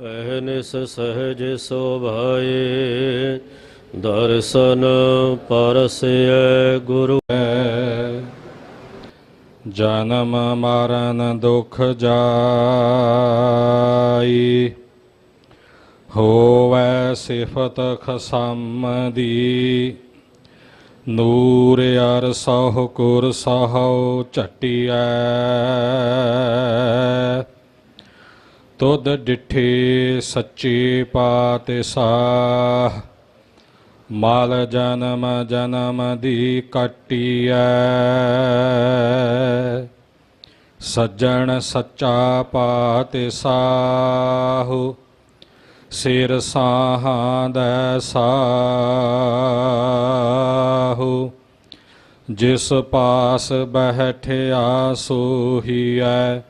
ਅਹਨਿਸ ਸਹਜ ਸੋਭਾਏ, ਦਰਸ਼ਨ ਪਰਸੈ ਗੁਰੂ। ਜਨਮ ਮਰਨ ਦੁਖ ਜਾਈ, ਹੋਵੈ ਸਿਫਤ ਖਸਮ ਦੀ ਨੂਰ ਅਰ ਸਹੁ ਕੁਰ ਸਹੁ ਝਟਿਐ ਤੁਧ ਡਿਠੇ ਸੱਚੇ ਪਾਤਸ਼ਾਹ, ਮਲ ਜਨਮ ਜਨਮ ਦੀ ਕਟਿਐ। ਸੱਜਣ ਸੱਚਾ ਪਾਤਸ਼ਾਹ, ਸਿਰ ਸਾਹਾਂ ਦਾ ਸਾਹੂ। ਜਿਸ ਪਾਸ ਬਹਿਠਿਆ ਸੋਹੀਐ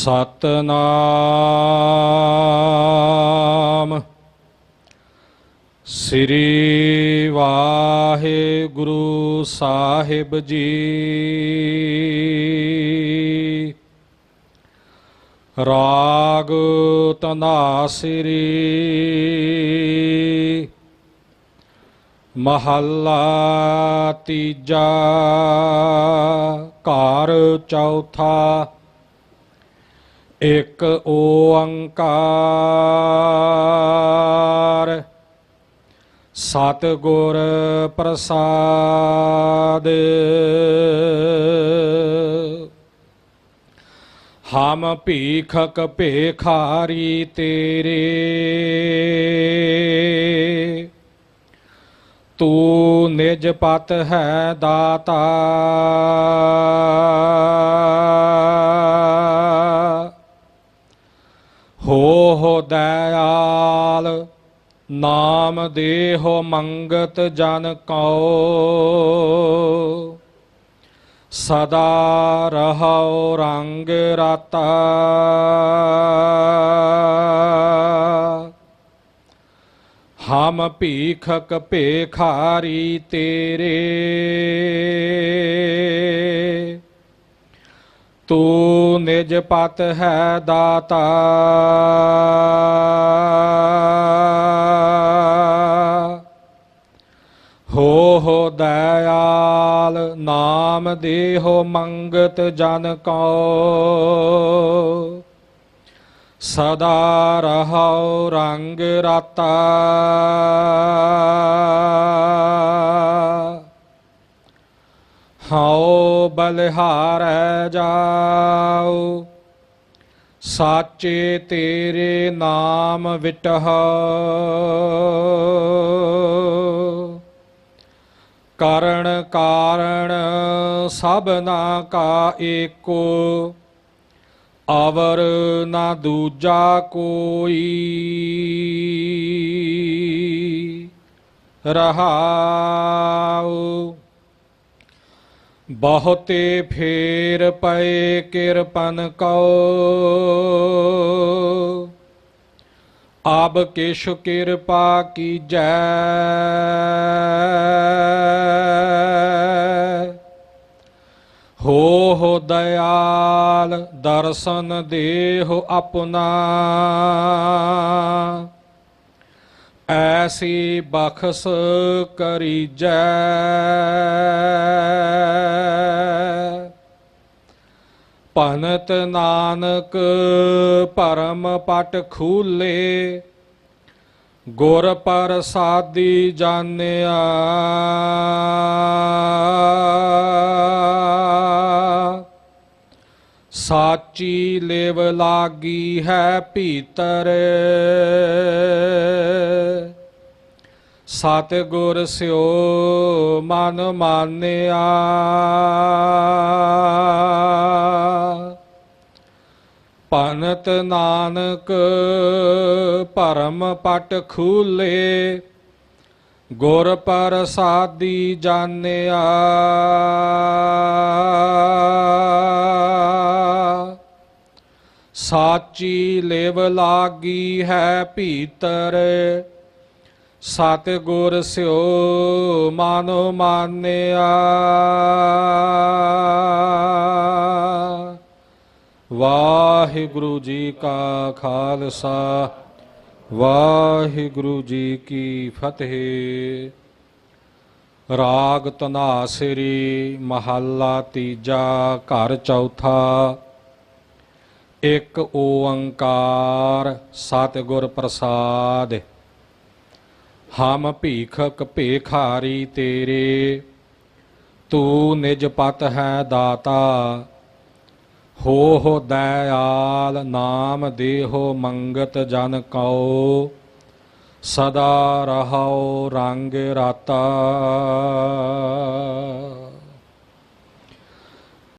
ਸਤਨਾਮ। ਸ੍ਰੀ ਵਾਹਿਗੁਰੂ ਸਾਹਿਬ ਜੀ। ਰਾਗ ਤਨਾਸਰੀ। ਮਹੱਲਾ ਤੀਜਾ। ਘਰ ਚੌਥਾ। ਇਕ ਓੰਕਾਰ। ਸਤਿਗੁਰ ਪ੍ਰਸਾਦ। ਹਮ ਭੀਖਕ ਭੇਖਾਰੀ ਤੇਰੇ। ਤੂੰ ਨਿਜ ਪਤ ਹੈ ਦਾਤਾ। ਹੋ ਹੋ ਦਇਆਲ, ਨਾਮ ਦੇਹੋ ਮੰਗਤ ਜਨ ਕਉ। ਸਦਾ ਰਹਾਉ ਰੰਗ ਰਤਾ। ਹਮ ਭੀਖਕ ਭੇਖਾਰੀ ਤੇਰੇ। ਤੂੰ ਨਿਜ ਪਤ ਹੈ ਦਾਤਾ। ਹੋ ਹੋ ਦਇਆਲ, ਨਾਮ ਦੇਹੋ ਮੰਗਤ ਜਨ ਕਉ। ਸਦਾ ਰਹਾਉ ਰੰਗ ਰਾਤਾ। ਹਉ ਬਲਿਹਾਰੈ ਜਾਉ ਸਾਚੇ ਤੇਰੇ ਨਾਮ ਵਿਟਹ। ਕਰਣ ਕਾਰਣ ਸਭਨਾ ਕਾ ਏਕੋ, ਅਵਰ ਨਾ ਦੂਜਾ ਕੋਈ। ਰਹਾਉ ਬਹੁਤੇ ਫੇਰ ਪਏ ਕਿਰਪਨ ਕਉ। ਆਬ ਕਿਛ ਕਿਰਪਾ ਕੀਜੈ। ਹੋ ਹੋ ਦਇਆਲ ਦਰਸ਼ਨ ਦੇਹੁ ਆਪਣਾ। ਐਸੀ ਬਖਸ ਕਰੀਜੈ। ਭਨਤ ਨਾਨਕ ਪਰਮ ਪਟ ਖੂਲੇ ਗੁਰ ਪ੍ਰਸਾਦੀ ਜਾਣਿਆ। ਸਾਚੀ ਲੇਵ ਲਾਗੀ ਹੈ ਭੀਤਰ। ਸਤਿਗੁਰ ਸਿਓ ਮਨ ਮਾਨਿਆ। ਪਨਤ ਨਾਨਕ ਪਰਮ ਪਟ ਖੂਲੇ। ਗੁਰ ਪ੍ਰਸਾਦੀ ਜਾਣਿਆ। ਸਾਚੀ ਲੇਵ ਲਾਗੀ ਹੈ ਭੀਤਰ। ਸਤ ਗੁਰ ਸਿਓ ਮਾਨੋ ਮਾਨਿਆ। ਵਾਹਿਗੁਰੂ ਜੀ ਕਾ ਖਾਲਸਾ, ਵਾਹਿਗੁਰੂ ਜੀ ਕੀ ਫਤਿਹ। ਰਾਗ ਤਨਾਸਰੀ ਮਹੱਲਾ ਤੀਜਾ, ਘਰ ਚੌਥਾ। ਇਕ ਓੰਕਾਰ ਸਤਿਗੁਰ ਪ੍ਰਸਾਦ, ਹਮ ਭੀਖਕ ਭੇਖਾਰੀ ਤੇਰੇ, ਤੂੰ ਨਿਜ ਪਤ ਹੈ ਦਾਤਾ ਹੋ ਹੋ ਦਇਆਲ ਨਾਮ ਦੇਹੋ ਮੰਗਤ ਜਨ ਕਉ, ਸਦਾ ਰਹਾਉ ਰੰਗ ਰਾਤਾ।